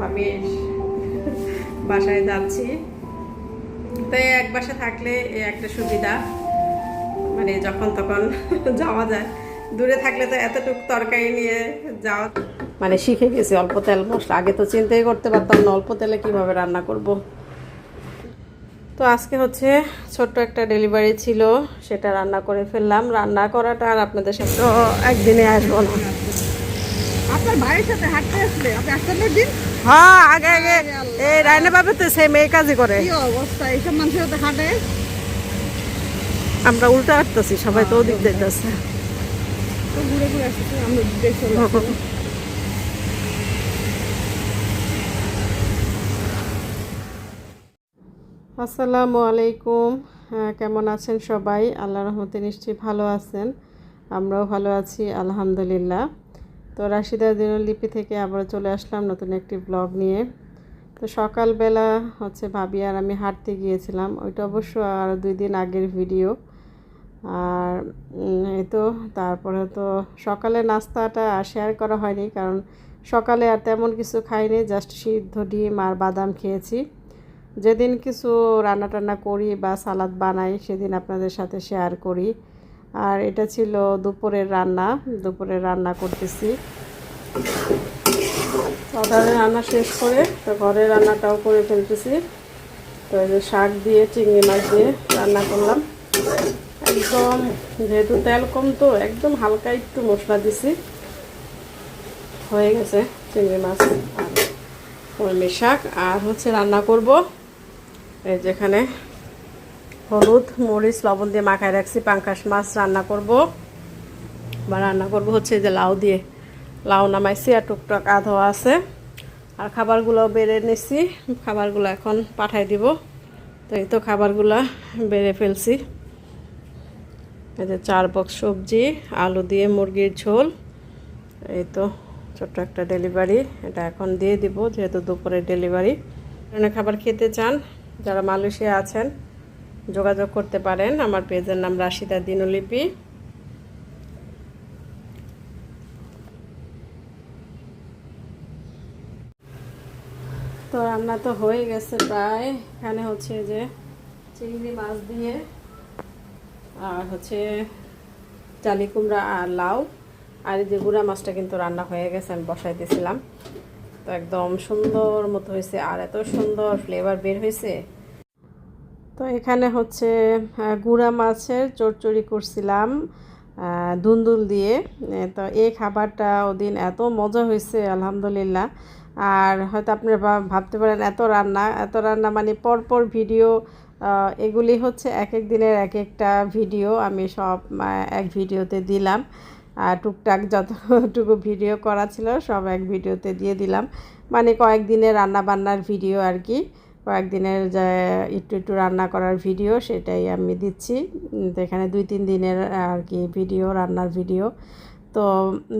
ভাবির বাসায় যাচ্ছি। তো এক বাসা থাকলে একটা সুবিধা। মানে যখন তখন যাওয়া যায়। দূরে থাকলে তো এতটুকু তরকারি নিয়ে যাওয়া মানে শিখে গেছি অল্প তেল মশলা। আগে তো চিন্তাই করতে পারতাম না অল্প তেলে কীভাবে রান্না করব। তো আজকে হচ্ছে ছোট্ট একটা ডেলিভারি ছিল সেটা রান্না করে ফেললাম। রান্না করাটা আর আপনাদের সাথে একদিনে আসব না। আপনার ভাইয়ের সাথে হাঁটতে আসলে আপনি আসতেন দিন? হ্যাঁ আগে আগে। এই রায়না বাবু তো সেম এই কাজই করে। কি অবস্থা? এইসব মানুষের সাথে হাঁটে? আমরা উল্টা হাঁটতেছি সবাই তো ওদিক দেখতেছে তো ঘুরে ঘুরে আসতেছে আমরা দেখতে আসসালামু আলাইকুম। হ্যাঁ, কেমন আছেন সবাই? আল্লাহ রহমতে নিশ্চয়ই ভালো আছেন। আমরাও ভালো আছি আলহামদুলিল্লাহ। তো রাশিদা দিনলিপি থেকে আবার চলে আসলাম নতুন একটি ব্লগ নিয়ে। তো সকালবেলা হচ্ছে ভাবি আর আমি হাঁটতে গিয়েছিলাম। ওইটা অবশ্য আর দুই দিন আগের ভিডিও আর এই তো তারপরে তো সকালে নাস্তাটা শেয়ার করা হয়নি কারণ সকালে আর তেমন কিছু খাইনি জাস্ট সিদ্ধ ডিম আর বাদাম খেয়েছি। যেদিন কিছু রান্না টান্না করি বা সালাদ বানাই, সেদিন আপনাদের সাথে শেয়ার করি। আর এটা ছিল দুপুরের রান্না। দুপুরের রান্না করতেছি। সকালে রান্না শেষ করে তো ঘরের রান্নাটাও করে ফেলতেছি। তো এই যে শাক দিয়ে, চিংড়ি মাছ দিয়ে রান্না করলাম। একদম যেহেতু তেল কম তো একদম হালকা একটু মশলা দিছি। হয়ে গেছে চিংড়ি মাছ আর কলমি শাক। আর হচ্ছে রান্না করব। এই যেখানে হলুদ, মরিচ, লবণ দিয়ে মাখায় রাখছি, পাঙ্কাশ মাছ রান্না করব। বা রান্না করব হচ্ছে যে লাউ দিয়ে। লাউ নামাইছি আর টুকটাক আধো আছে। আর খাবারগুলো বেড়ে নিচ্ছি খাবারগুলো এখন পাঠাই দিব। তো এই তো খাবারগুলো বেড়ে ফেলছি। এই যে চার বক্স সবজি, আলু দিয়ে মুরগির ঝোল। এই তো ছোট্ট একটা ডেলিভারি। এটা এখন দিয়ে দিব, যেহেতু দুপুরের ডেলিভারি। খাবার খেতে চান, যারা মালয়েশিয়া আছেন যোগাযোগ করতে পারেন। আমার পেজের নাম রাশিদা দিনলিপি। তো রান্না তো হয়ে গেছে প্রায়। এখানে হচ্ছে যে চিংড়ি মাছ দিয়ে, আর হচ্ছে চালি কুমড়া আর লাউ। আর এই যে গুঁড়া মাছটা কিন্তু রান্না হয়ে গেছে, আমি বসাই দিয়েছিলাম। তো একদম সুন্দর মতো হয়েছে, আর এত সুন্দর ফ্লেভার বের হয়েছে। তো এখানে হচ্ছে গুঁড়া মাছের চচ্চড়ি করছিলাম দুন্দুল দিয়ে। তো এই খাবারটা ওদিন এত মজা হয়েছে, আলহামদুলিল্লাহ। আর হয়তো আপনারা ভাবতে পারেন, এত রান্না এত রান্না মানে পরপর ভিডিও এগুলি হচ্ছে এক এক দিনের এক একটা ভিডিও আমি সব এক ভিডিওতে দিলাম। আর টুকটাক যতটুকু ভিডিও করা ছিল সব এক ভিডিওতে দিয়ে দিলাম। মানে কয়েকদিনের রান্না বান্নার ভিডিও আর কি। কয়েকদিনের যে একটু একটু রান্না করার ভিডিও সেটাই আমি দিচ্ছি। তো এখানে দুই তিন দিনের আর কি ভিডিও রান্নার ভিডিও। তো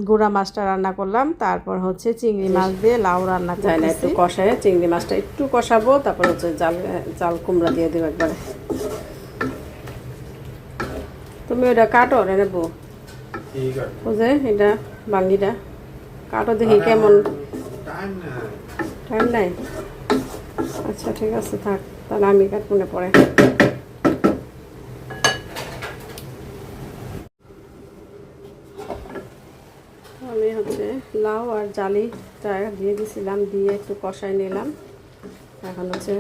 গুঁড়া মাছটা রান্না করলাম তারপর হচ্ছে চিংড়ি মাছ দিয়ে লাউ রান্না চাই না একটু কষায় চিংড়ি মাছটা একটু কষাবো তারপর হচ্ছে জাল জাল কুমড়া দিয়ে দেবো একবারে। তুমি ওটা কাটো রে নেব? বুঝে এটা বাঙ্গিটা কাটো দেখি কেমন? টাইম নাই? আচ্ছা ঠিক আছে, থাক, তাহলে আমি কাটবো না পরে। আমি হচ্ছে লাউ আর জালিটা দিয়ে দিয়েছিলাম দিয়ে একটু কষাই নিলাম। এখন হচ্ছে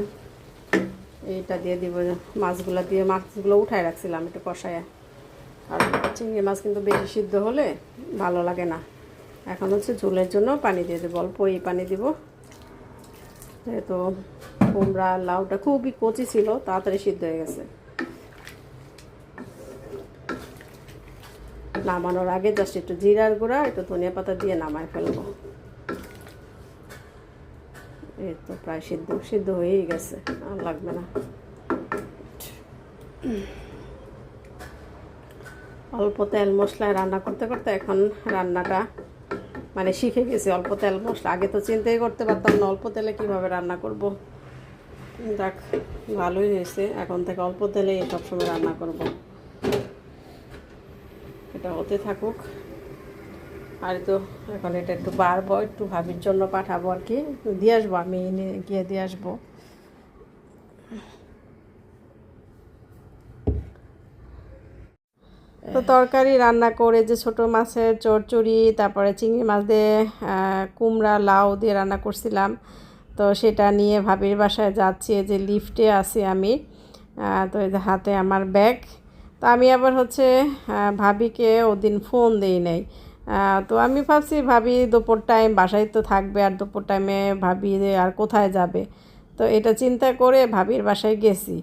এইটা দিয়ে দিব, মাছগুলো দিয়ে মাছগুলো উঠায় রাখছিলাম একটু কষায়। আর চিংড়ি মাছ কিন্তু বেশি সিদ্ধ হলে ভালো লাগে না। এখন হচ্ছে ঝোলের জন্য পানি দিয়ে দেবো, অল্প এই পানি দিব। তো কুমড়া, লাউটা খুবই কচি ছিল, তাড়াতাড়ি সিদ্ধ হয়ে গেছে। নামানোর আগে জাস্ট একটু জিরার গুঁড়া, একটু ধনিয়া পাতা দিয়ে নামায় ফেলব। এই তো প্রায় সিদ্ধ সিদ্ধ হয়েই গেছে, আর লাগবে না। অল্প তেল মশলায় রান্না করতে করতে এখন রান্নাটা মানে শিখে গেছি অল্প তেল মশলা। আগে তো চিন্তাই করতে পারতাম না, অল্প তেলে কীভাবে রান্না করব। দেখ ভালোই হয়েছে। এখন থেকে অল্প তেলে সবসময় রান্না করব। এটা হতে থাকুক। আর তো এখন এটা একটু বাড়বো, একটু ভাবির জন্য পাঠাবো আর কি। দিয়ে আসব আমি, এনে গিয়ে দিয়ে আসব। তো তরকারি রান্না করে যে ছোট মাছের চচ্চড়ি তারপরে চিংড়ি মাছ দিয়ে কুমড়া, লাউ দিয়ে রান্না করছিলাম। তো সেটা নিয়ে ভাবির বাসায় যাচ্ছি যে লিফটে আছি আমি। তো এই যে হাতে আমার ব্যাগ। তো আমি আবার হচ্ছে ভাবিকে ওদিন ফোন দিই নাই। তো আমি ভাবছি, ভাবি দুপুর টাইম বাসায় তো থাকবে, আর দুপুর টাইমে ভাবি আর কোথায় যাবে? তো এটা চিন্তা করে ভাবির বাসায় গেছি।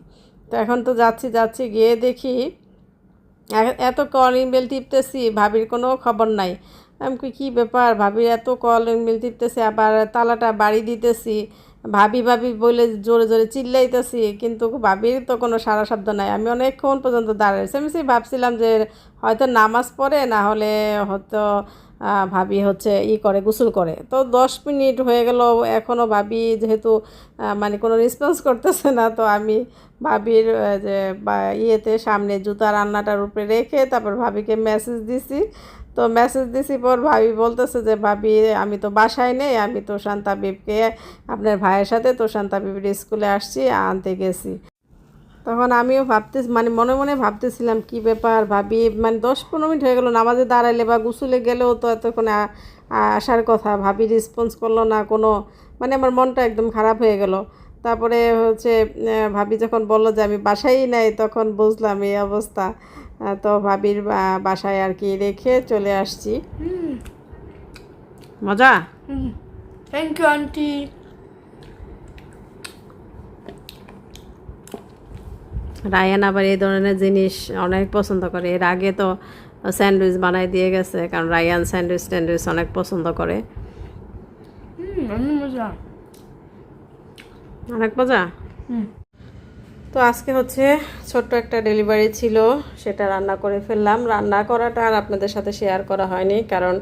তো এখন তো যাচ্ছি যাচ্ছি গিয়ে দেখি এত কলিং বেল টিপতেছি, ভাবির কোনো খবর নাই। আমি কি ব্যাপার? ভাবির এত কলিং বেল টিপতেছি, আবার তালাটা বাড়ি দিতেছি। ভাবি ভাবি বলে জোরে জোরে চিল্লাইতেছি, কিন্তু ভাবির তো কোনো সারা শব্দ নাই। আমি অনেকক্ষণ পর্যন্ত দাঁড়িয়েছি আমি ভাবছিলাম যে হয়তো নামাজ পড়ে, না হলে হয়তো ভাবি হচ্ছে ই করে, গোসল করে। তো দশ মিনিট হয়ে গেল এখনও ভাবি যেহেতু মানে কোনো রেসপন্স করতেছে না, তো আমি ভাবির যে ইয়েতে সামনে জুতা রান্নাটার উপরে রেখে তারপর ভাবিকে মেসেজ দিছি। তো মেসেজ দিছি পর ভাবি বলতেছে যে, ভাবি, আমি তো বাসায় নেই, আমি তো শান্তাবিবকে আপনার ভাইয়ের সাথে তো শান্তাবিবির স্কুলে আসছি, আনতে গেছি। তখন আমিও ভাবতে মানে মনে মনে ভাবতেছিলাম কি ব্যাপার ভাবি? মানে দশ পনেরো মিনিট হয়ে গেলো নামাজে দাঁড়াইলে বা গুসুলে গেলেও তো এতক্ষণে আসার কথা। ভাবি রেসপন্স করল না কোনো মানে আমার মনটা একদম খারাপ হয়ে গেল। তারপরে হচ্ছে ভাবি যখন বলল যে আমি বাসায়ই নাই তখন বুঝলাম এই অবস্থা। তো ভাবির বাসায় আর কি রেখে চলে আসছি। মজা? থ্যাংক ইউ আন্টি রায়ান আবার এই ধরনের জিনিস অনেক পছন্দ করে। এর আগে তো স্যান্ডউইচ বানাই দিয়ে গেছে কারণ রায়ান স্যান্ডউইচ ট্যান্ডউইচ অনেক পছন্দ করে। মজা। অনেক মজা? হুম। তো আজকে হচ্ছে ছোট্ট একটা ডেলিভারি ছিল সেটা রান্না করে ফেললাম। রান্না করাটা আর আপনাদের সাথে শেয়ার করা হয়নি কারণ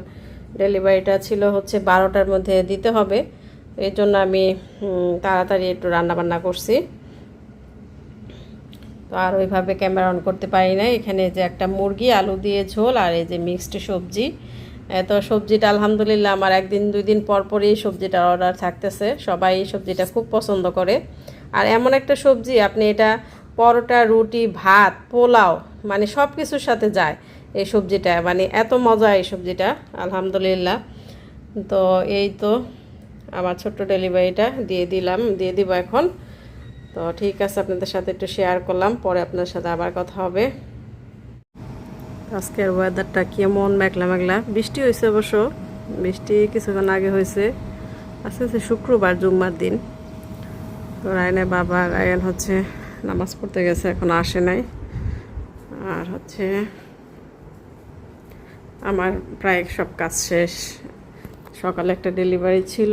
ডেলিভারিটা ছিল হচ্ছে বারোটার মধ্যে দিতে হবে। এই জন্য আমি তাড়াতাড়ি একটু রান্না বান্না করছি। তো আর ওইভাবে ক্যামেরা অন করতে পারি না এখানে যে একটা মুরগি, আলু দিয়ে ঝোল আর এই যে মিক্সড সবজি। তো সবজিটা আলহামদুলিল্লাহ আমার একদিন, দুই দিন পর পরই সবজিটার অর্ডার থাকতেছে। সবাই এই সবজিটা খুব পছন্দ করে। আর এমন একটা সবজি, আপনি এটা পরোটা, রুটি, ভাত, পোলাও মানে সব কিছুর সাথে যায় এই সবজিটা। মানে এত মজা এই সবজিটা, আলহামদুলিল্লাহ। তো এই তো আমার ছোট্ট ডেলিভারিটা দিয়ে দিলাম, দিয়ে দিব এখন। তো ঠিক আছে, আপনাদের সাথে একটু শেয়ার করলাম, পরে আপনার সাথে আবার কথা হবে। আজকের ওয়েদারটা কেমন মেঘলা মেঘলা? বৃষ্টি হয়েছে অবশ্য। বৃষ্টি কিছুক্ষণ আগে হয়েছে। আজকে হচ্ছে শুক্রবার, জুম্মার দিন। তো রায়নের বাবা, রায়ন হচ্ছে নামাজ পড়তে গেছে, এখন আসে নাই। আর হচ্ছে আমার প্রায় সব কাজ শেষ। সকালে একটা ডেলিভারি ছিল,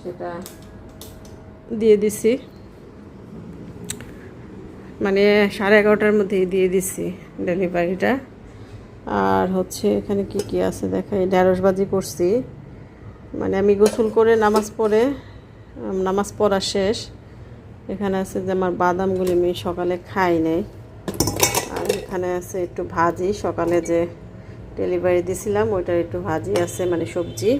সেটা দিয়ে দিছি। মানে সাড়ে এগারোটার মধ্যেই দিয়ে দিছি ডেলিভারিটা। আর হচ্ছে এখানে কি কি আছে দেখাই? ঢ্যাঁড়সবাজি করছি। মানে আমি গোসল করে নামাজ পড়ে নামাজ পড়া শেষ। এখানে আছে যে আমার বাদামগুলি আমি সকালে খাই নাই। আর এখানে আছে একটু ভাজি। সকালে যে ডেলিভারি দিছিলাম, ওইটার একটু ভাজি আছে মানে সবজি।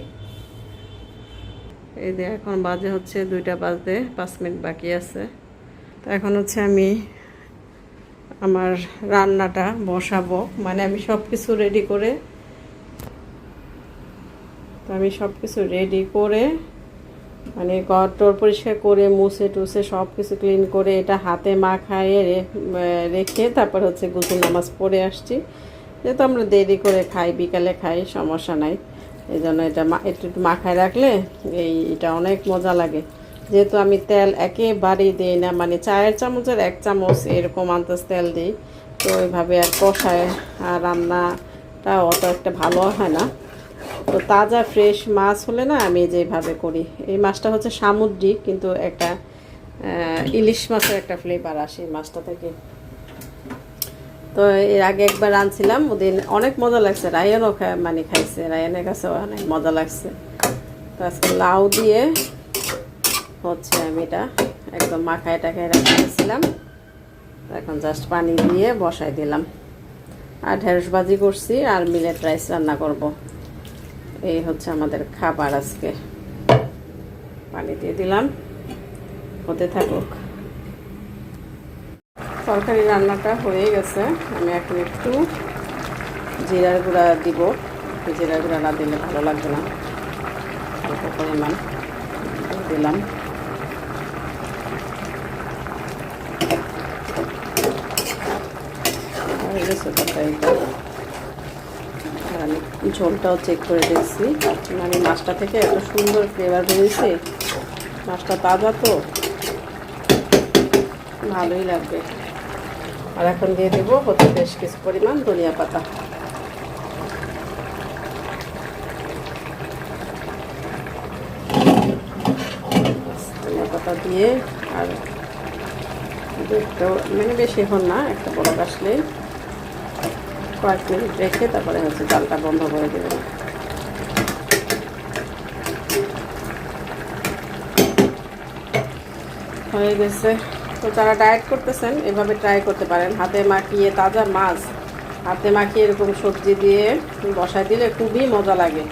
এই যে এখন বাজে হচ্ছে দুইটা বাজতে পাঁচ মিনিট বাকি আছে। তো এখন হচ্ছে আমি আমার রান্নাটা বসাবো। মানে আমি সব কিছু রেডি করে আমি সব কিছু রেডি করে মানে ঘর টর পরিষ্কার করে, মুছে টুছে সব কিছু ক্লিন করে এটা হাতে মাখায়ে রেখে তারপর হচ্ছে গুজু নামাজ পড়ে আসছি। যেহেতু আমরা দেরি করে খাই, বিকালে খাই, সমস্যা নাই। এই জন্য এটা একটু মাখায় রাখলে এই, এটা অনেক মজা লাগে। যেহেতু আমি তেল একেবারেই দিই না মানে চায়ের চামচের এক চামচ এরকম আন্তাজ তেল দিই, তো ওইভাবে আর কষায় আর রান্নাটা অত একটা ভালো হয় না। তো তাজা ফ্রেশ মাছ হলে না আমি যেভাবে করি, এই মাছটা হচ্ছে সামুদ্রিক কিন্তু একটা ইলিশ মাছের একটা ফ্লেভার আসে মাছটা থেকে। তো এর আগে একবার রাঁধছিলাম ওদিন অনেক মজা লাগছে, রায়ানও মানে খাইছে, রায়ানের কাছে অনেক মজা লাগছে। তো আজকে লাউ দিয়ে হচ্ছে আমি এটা একদম মাখায় টাখায় রাখা দিয়েছিলাম এখন জাস্ট পানি দিয়ে বসাই দিলাম। আর ঢেঁড়স ভাজি করছি আর মিলেট রাইস রান্না করব। এই হচ্ছে আমাদের খাবার আজকে। পানি দিয়ে দিলাম। হতে থাকুক। তরকারি রান্নাটা হয়ে গেছে। আমি এখন একটু জিরার গুঁড়া দিব। জিরার গুঁড়া না দিলে ভালো লাগবে না। অল্প পরিমাণ দিলাম হয়ে গেছে তরকারিটা আমি ঝোলটাও চেক করে দেখছি। মানে মাছটা থেকে এত সুন্দর ফ্লেভার বেরিয়েছে। মাছটা তাজা তো। ভালোই লাগবে। আর এখন দিয়ে দেবো হতে বেশ কিছু পরিমাণ ধনিয়া পাতা। দিয়ে আর মানে বেশি হন না, একটা বড় আসলেই কয়েক মিনিট রেখে তারপরে হচ্ছে জালটা বন্ধ করে দেবেন। হয়ে গেছে। তো যারা ডায়েট করতেছেন, এভাবে ট্রাই করতে পারেন। হাতে মাখিয়ে তাজা মাছ, হাতে মাখিয়ে এরকম সবজি দিয়ে বসায় দিলে খুবই মজা লাগে।